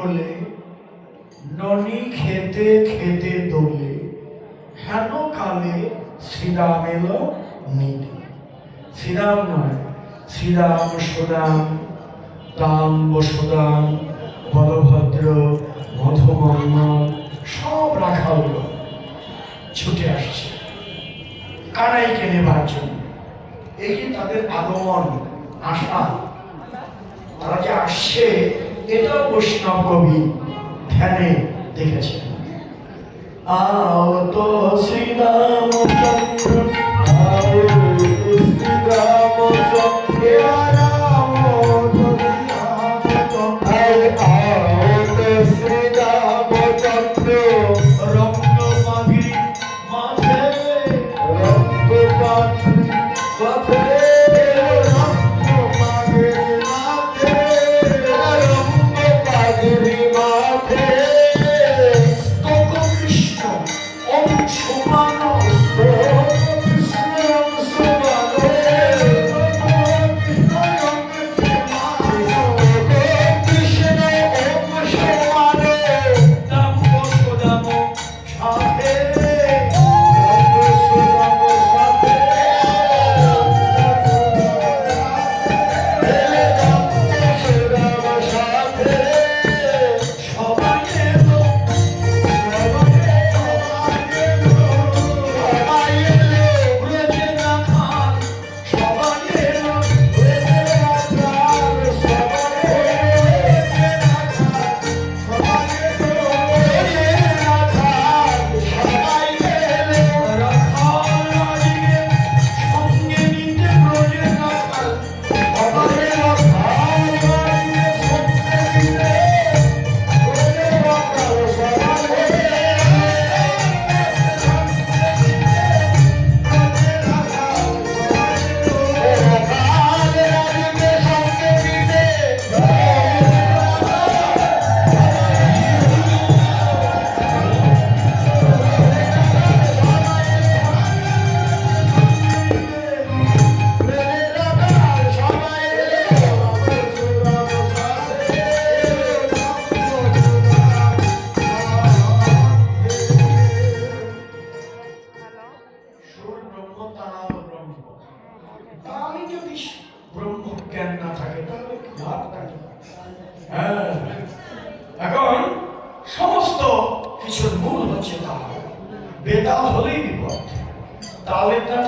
কোলে ননি খেতে খেতে দোলে, হেন কালে শ্রীরাম এলো নীলে। শ্রীরাম নয়, শ্রীরাম সুদাম রাম বসুদাম বলভদ্র মধুমন্ন সব রাখা হলো ছুটে আসছে। কানাইকে নেবার জন্য। এই যে তাদের আগমন আসা তারা যে আসছে এটাও বৈষ্ণব কবি ধ্যানে দেখেছেন আও তো শ্রীরাম আও তো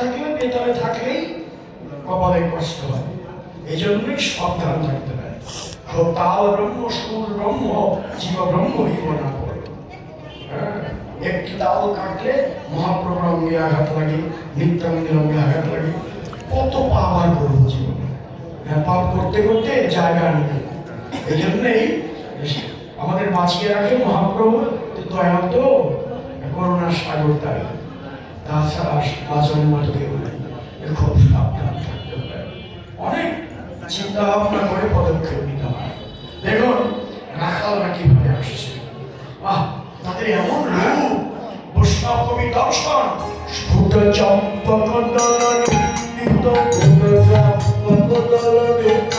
থাকলে বেতালে থাকলেই কপালে কষ্ট হয়। এই জন্যই সাবধান থাকতে হয়। তো তাল ব্রহ্ম সুর ব্রহ্ম জীব ব্রহ্ম হিব না হ্যাঁ, একটি তাল কাটলে মহাপ্রভুর অঙ্গে আঘাত লাগে নিত্যানন্দের অঙ্গে আঘাত লাগে। কত পাপ আর করব জীবনে। হ্যাঁ পাপ করতে করতে জায়গা নেই। এই জন্যেই আমাদের বাঁচিয়ে রাখে মহাপ্রভু দয়াল তো করোনার সাগর তাই। তাছাড়া বাঁচনের মতো কেউ নেই খুব সাবধান থাকতে হয় অনেক চিন্তা ভাবনা করে পদক্ষেপ নিতে হয় দেখুন রাখালরা কীভাবে আসছে আহ তাদের এমন রূপ বৈষ্ণব কবি দর্শন স্ফুট চম্পক দলনিত উজ্জ্বল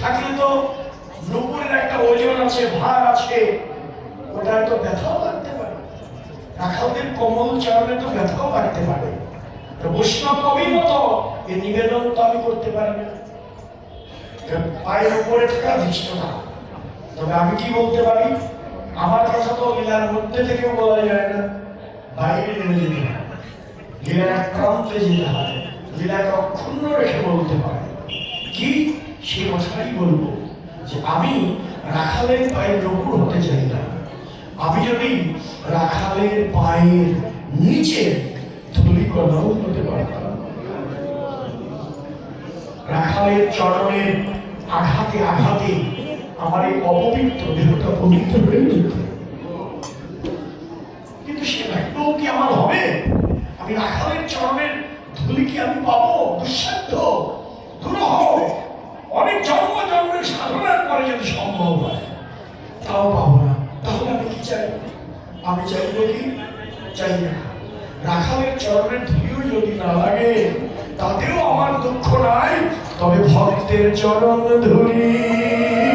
থাকলে তো নুপুরের একটা ওজন আছে, ভার আছে। ওটা তো ব্যথাও লাগতে পারে। রাখালদের কোমল চরণে তো ব্যথাও লাগতে পারে। বৈষ্ণব কবির মতো এই নিবেদন তো আমি করতে পারি না। পায়ের উপরে থাকা তবে আমি কি বলতে পারি? আমার কথা তো লীলার মধ্যে থেকেও বলা যায় না, বাইরে নেমে যেতে হয় লীলার যেতে হয় লীলাকে অক্ষুণ্ণ রেখে বলতে পারে। সে কথাই বলব যে আমি রাখালের পায়ের নকুর হতে চাই না। আমি যদি রাখালের পায়ের নিচে হতে পারতাম। রাখালের চরণের আঘাতে আঘাতে আমার এই অপবিত্র দেহটা পবিত্র হয়ে যেত। কিন্তু সে ভাগ্যও কি আমার হবে? আমি রাখালের চরণের ধুলি কি আমি পাবো? দুঃসাধ্য দুরূহ অনেক জন্ম জন্মের সাধনার পরে যদি সম্ভব হয় তাও পাবো না তাহলে আমি কি চাই আমি চাইব কি? চাই না। রাখালের চরণের ধুলিও যদি না লাগে, তাতেও আমার দুঃখ নাই। তবে ভক্তের চরণ ধুলি।